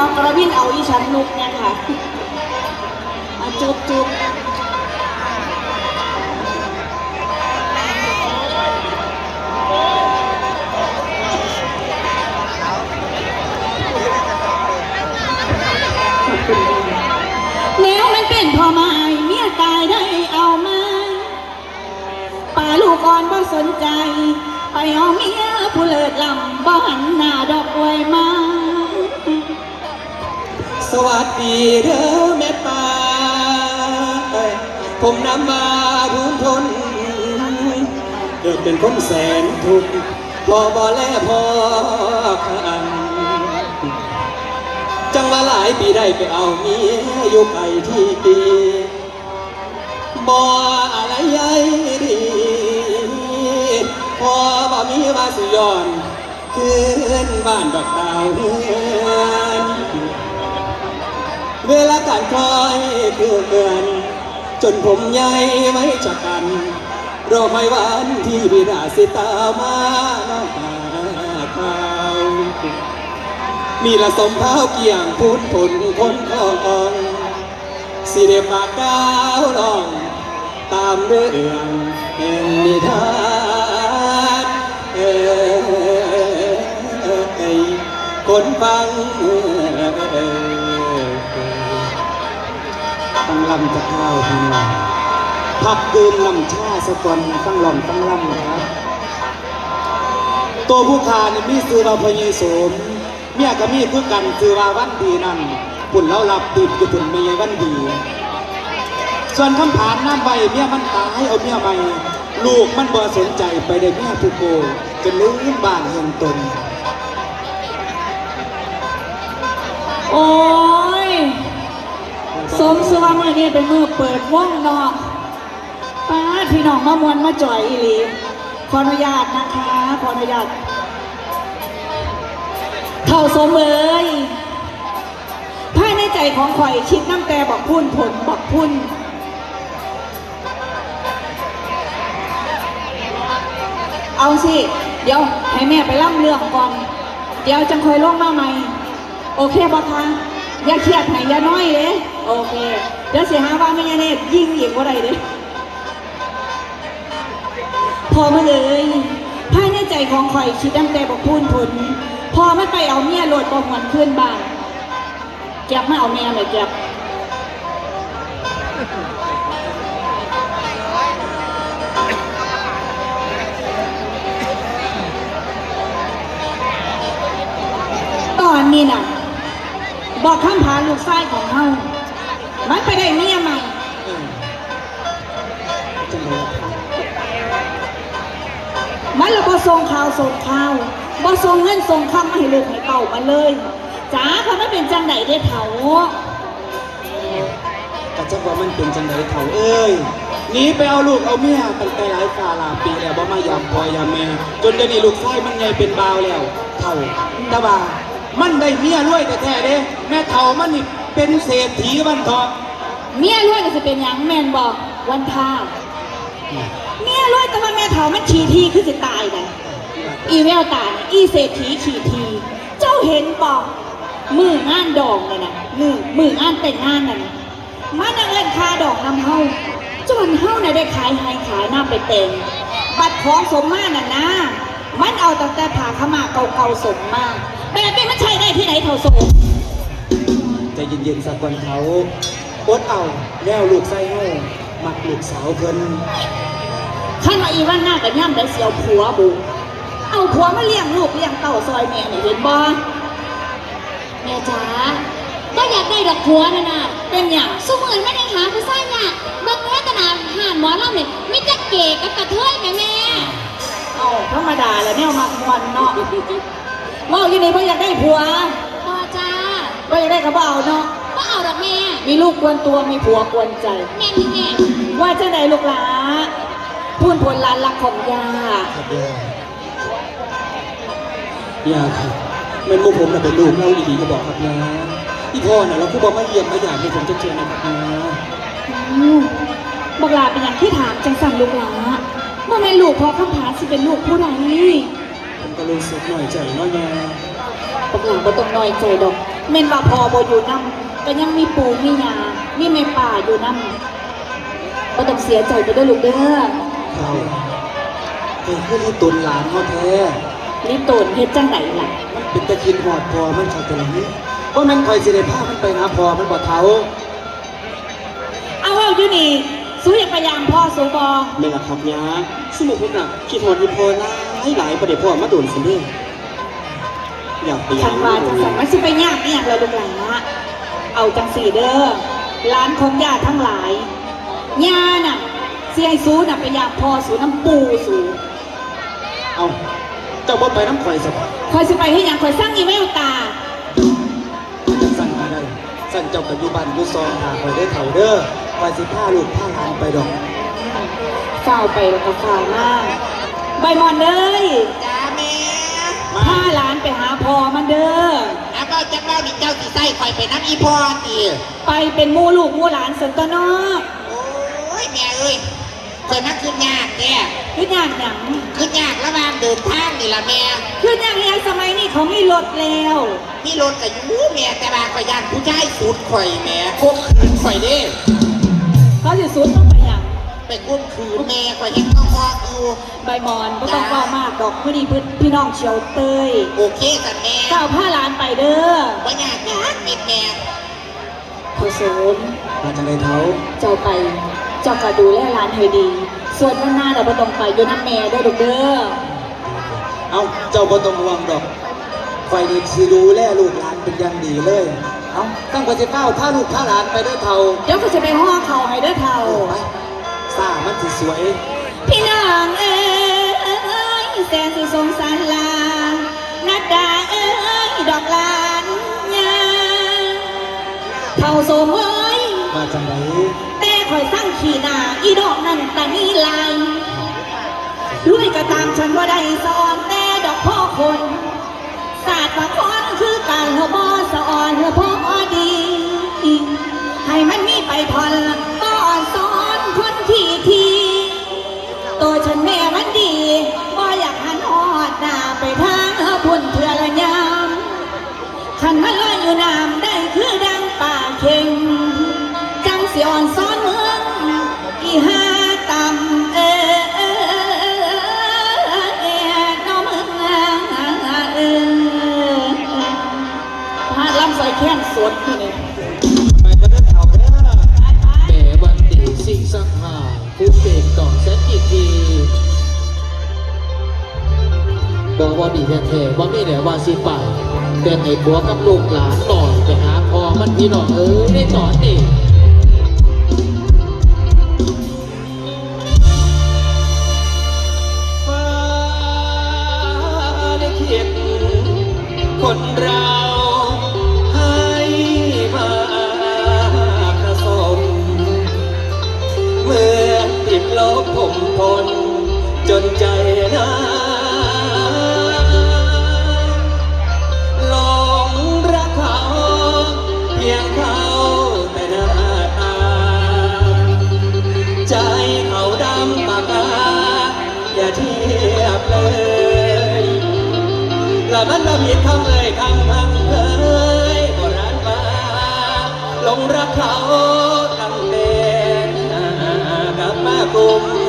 ้องกระวินเอาอีฉันลุกเนี่ยค่ะจุบจุบแนวมันเป็นพ่อไม้เมียตายได้เอามาป่าลูกอ่อนบ่สนใจ ไปเอาเมียผู้เลิศลำบ่หันหน้าดอกอวยมา สวัสดีเด้อแม่ป่าผมนำมาทุนทนเกิดเป็นคนแสนทุกข์พอบ่แลพอคันจังว่าหลายปีได้ไปเอาเมียอยู่ไปที่ปีบ่อะไรใหญ่ดีพอบ่มีมาสิย้อนคืนบ้านดอกดาวเฮือน เวลาการคอยคือเกิน จนผมใหญ่ไม่จักกันรอไม่วันที่บิดาสิตามมาน้องตาเขามีละสมเท้าเกี่ยงพูดผลคนของสิเดปากดาวลอง ตามเรื่องแห่งนิทานเอ่ยคนฟัง ลำจะข้าวพี่น้องพักดื่มน้ำชาสะกอนตั้งหล่อมตั้งลำนะครับตัวผู้ขานี่มีซื้อว่าพยีโสมเมียก็มีคือกันซื้อว่าวันดีนั่นปุ่นแล้วรับติดอยู่ปุ่นไม่ใช่วันดี ส่วนคำผานน้ำใบเมียมันตายเอาเมียใหม่ลูกมันบ่สนใจไปได้เมียผู้โกจนลืมบ้านเห็นตนโอ้ สมสว่ามือนี้เป็นมือเปิดว่องเนาะป้าพี่น้องมามวนมาจ่อยอีหลีขออนุญาตนะคะ ขออนุญาตเท่าสมเอ้ยภายในใจของข่อยคิดน้ำแต่บอกพุ่นผลบอกพุ่นเอาสิ เดี๋ยวให้แม่ไปล่ำเรื่องก่อน เดี๋ยวจังคอยลงมาใหม่ โอเคปะคะ อย่าเครียดให้อย่าน้อยเลยโอเค เดี๋ยวเสียหาว่าไม่ยาเนตยิ่งอีกว่าไรเด้พอมาเลยภายในใจของข่อยคิดตั้งแต่บอกพูนผล พอไม่ไปเอาเมียโหลดบอหวนขึ้นบ้านแก็บมาเอาเมียไหมแก็บตอนนี้น่ะ บอกข้ามผาลูกไส้ของเฮามันไปได้เมียใหม่เออจังเลยมันละบ่ส่งข่าวส่งข่าวบ่ส่งเงินส่งคำมาให้ลูกให้เต่ามันเลยจ้าเขาไม่เป็นจังไดได้เถาก็จะว่ามันเป็นจังไดเขาเอ้ยหนีไปเอาลูกเอาเมียตั้งแต่หลายกาลาปีแล้วบ่มายามพอยามแม่จนเดี๋ยวนี้ลูกชายมันใหญ่เป็นบาวแล้วเท่าต่ว่า มันได้เมียรวยแท้ๆเด้ แม่เท่ามันนี่เป็นเศรษฐีวันเถาะเมียรวยก็จะเป็นหยังแม่นบอกวันท่าเมียรวยแต่ว่าแม่เถามันขี่ทีคือสิตายกันอีแววตาเนี่ยอีเศรษฐีขี่ที เจ้าเห็นบอกมืองานดองเลยนะมือมืองานแต่งงานน่ะนะมันน่ะเอินคาดอกนำเฮาจนเฮาน่ะได้ขายไฮขายหน้าไปเต็มบัตรของสมมาน่ะนะ มันเอาตั้งแต่ผ่าขาวมาเก่าๆสมมาแบบนี้มันใช่ได้ที่ไหนเท่าสมใจเย็นๆสักวันเขาอดเอาแล้วลูกไส้เฮามักลูกสาวเพิ่นขั้นว่าอีวันหน้ากับย่ำได้เสียวผัวบุเอาผัวมาเลี้ยงลูกเลี้ยงเต่าซอยแม่นี่เห็นบ่แม่จ๋าก็อยากได้ดอกผัวนะน่ะเป็นอย่างสู้มือนไม่ได้หาผู้ชายเนี่ยบางแค่ตนาหานหมอลำเนี่ยมิจะเก๋กับกระเทยแม่แม่เอา ธรรมดาแหล้วเนี่ยมามวนเนาะเว่าอยู่นี่พ่อยากได้ผัวพ่อจ้าพ่อยากได้กระเป๋าเนาะก็เอาดอกแม่มีลูกกวนตัวมีผัวกวนใจ แม่ที่แม่ว่าจะไหนลูกหลาพูนผลลานรักของยาครับย่าย่าครับแม่นหมู่ผมน่ะเป็นลูกเล่าดีๆก็บอกครับนะอีพ่อน่ะเราคือบอกมาเยี่ยมมาหยาดให้ผมจะเชิญนะครับนะ อืมบักหลาเป็นอย่างที่ถามจังสั่นลูกหลา ว่าแม่ลูกพอคำผาสิเป็นลูกผู้ใดผมก็รู้สึกหน่อยใจน้อยแย่บักหลาบ่ต้องน้อยใจดอกเมนว่าพอบ่อยู่นำก็ยังมีปู่มียามีแม่ป่าอยู่นำก็ต้องเสียใจไปด้วยลูกเด้อเขาเฮ้ยคือที่ตุนหลานเขาแท้นี่โตนเฮ็ดจังไหนล่ะมันเป็นตะคินหอดพอมันเขาแต่ละนี้ว่ามันคอยสิได้พามันไปหาพอมันบ่เท้า เอาเอาอยู่นี่ สู้อยากพยายามพ่อสู้บอไม่ล่ะครับยาสมุกผมน่ะคิดฮอดอีพอหลายหลายประเดี๋ยวพ่อมาโดนสิเด้อยากไปยาฉันว่าจังสันมันสิไปยากนี่อย่างเราลูกหลานละเอาจังสี่เด้อร้านของญาติทั้งหลายญาน่ะเสียให้สู้น่ะไปยามพ่อสู้น้ำปูสู้เอาเจ้าบ่ไปน้ำข่อยสักคอยสิไปให้หยังคอยสร้างอีเมลตาจะสั่งมาได้ สั่งเจ้ากับอยู่บ้านอยู่ซองหาข่อยได้เถ่าเด้อข่อยสิพาลูกพาหลานไปดอกฝ้าวไปแล้วก็ฝ้าวมาใบหมอนเลยจ้าแม่มาพาหลานไปหาพ่อมันเด้ออาเบ้าจักเบ้านี่เจ้าสิใส่ข่อยไปน้ำอีพอตีไปเป็นหมู่ลูกหมู่หลานสันตเนอก โอ้ยแม่เอ้ย ข่อยมาขึ้นยากเนี่ยคือยากหยังขึ้นยากระหว่างเดินทางนี่ล่ะแม่คือยากหยังสมัยนี้เขามีรถแล้วมีรถกับยูแม่แต่ว่าข่อยยานผู้ชายสูดข่อยแม่ควบคืนข่อยเด้เขาจะสุดต้องไปหยังไปควบคืนแม่ข่อยยังต้องออกอยู่ใบหมอนก็ต้องเว้ามากดอกพอดีพี่พี่น้องเชียวเตยโอเคสันแม่เจ้าผ้าหลานไปเด้อว่ายากยากเม็ดแม่โคสมมาจากไหนเท้าเจ้าไป เจ้าก็ดูแลหลานให้ดี ส่วนวันหน้าเราไม่ต้องไปอยู่น้ำแม่เด้อลูกเด้อเอาเจ้าบ่ต้องห่วงดอกข่อยนี่สิดูแลลูกหลานเป็นอย่างดีเลย เอาตั้งข่อยสิเฝ้าพาลูกพาหลานไปเด้อเท่าเดี๋ยวก็จะไปห่อเขาให้เด้อเท่าไปซ่ามันสิสวย พี่น้องเอ้ยแสนสิสงสารลานัดดาเอ้ยดอกลานยาเท่าสมเอ้ยมาจากไหนแต่ คอยสร้างขีนาอีดอกนั่นแต่นี่ลายรวยก็ตามฉันว่าได้สอนแต่ดอกพ่อคนศาสตร์ว่าคนคือการเฮาบอสอนเฮาพ่อดี ให้มันมีไปพอนป้อนสอนคนทีทีตัวฉันแม่มันดีบ่อยากหันหอดหน้าไปทางเฮาพุ่นเถื่อละยามขันมันลอยอยู่น้ำได้คือดังป่าเข็งจังสิอ่อนซ้อน ห้าตำเออเออเออเออน้องเองเออพาลำใส่แค้นสดอยู่นี่ไปก็เด้อเท่าเด้อไปไปแม่วันดีสิ่งสังหาผู้เป็นก่อนแสนอีกทีบอกว่าดีแท้ๆว่าไม่แหละว่าสิไปแต่ให้บัวกับลูกหลานหน่อยไปหาพอมันพี่น้องเอ้ยได้ตอนนี้ คนเราให้มาผสม เมื่อติดลบผมทนจนใจน้าหลงรักเขาเพียงเขาแต่หน้าตา ใจเขาดำปากกาอย่าเทียบเลย ละมันมาผิดคำเอ่ยคำคงเอยโบราณมาลงรักเขาตั้งแต่กลับมากลุ่